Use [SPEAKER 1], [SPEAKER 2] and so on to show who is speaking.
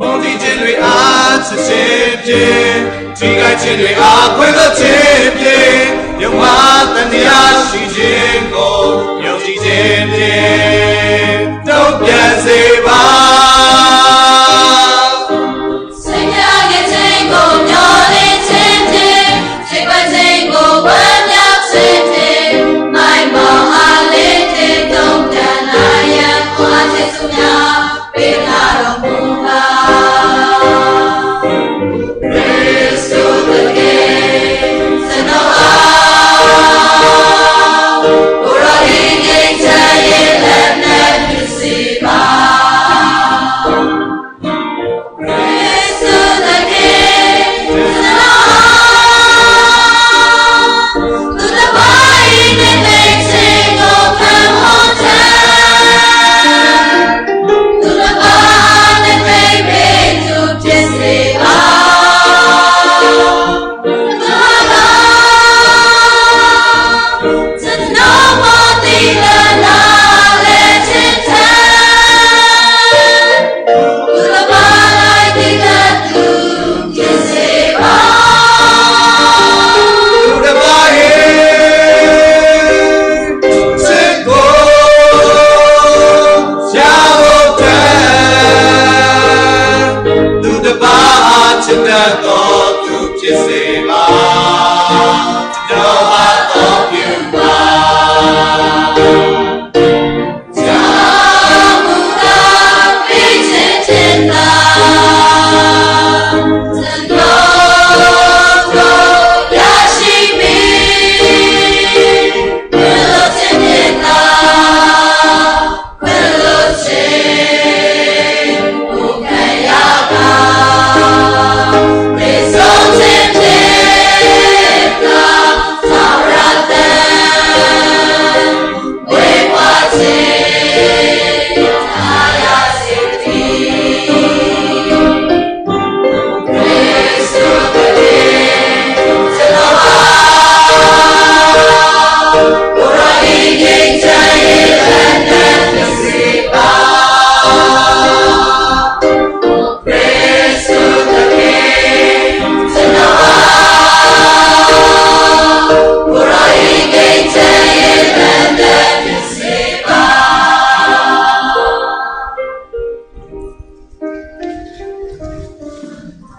[SPEAKER 1] ဘုံဒီခြင်းတွေအားစစ်ခြင်းဖြင့်ဒီကခြင်းတွေအားခွင့်တော်ခြင်းဖြင့်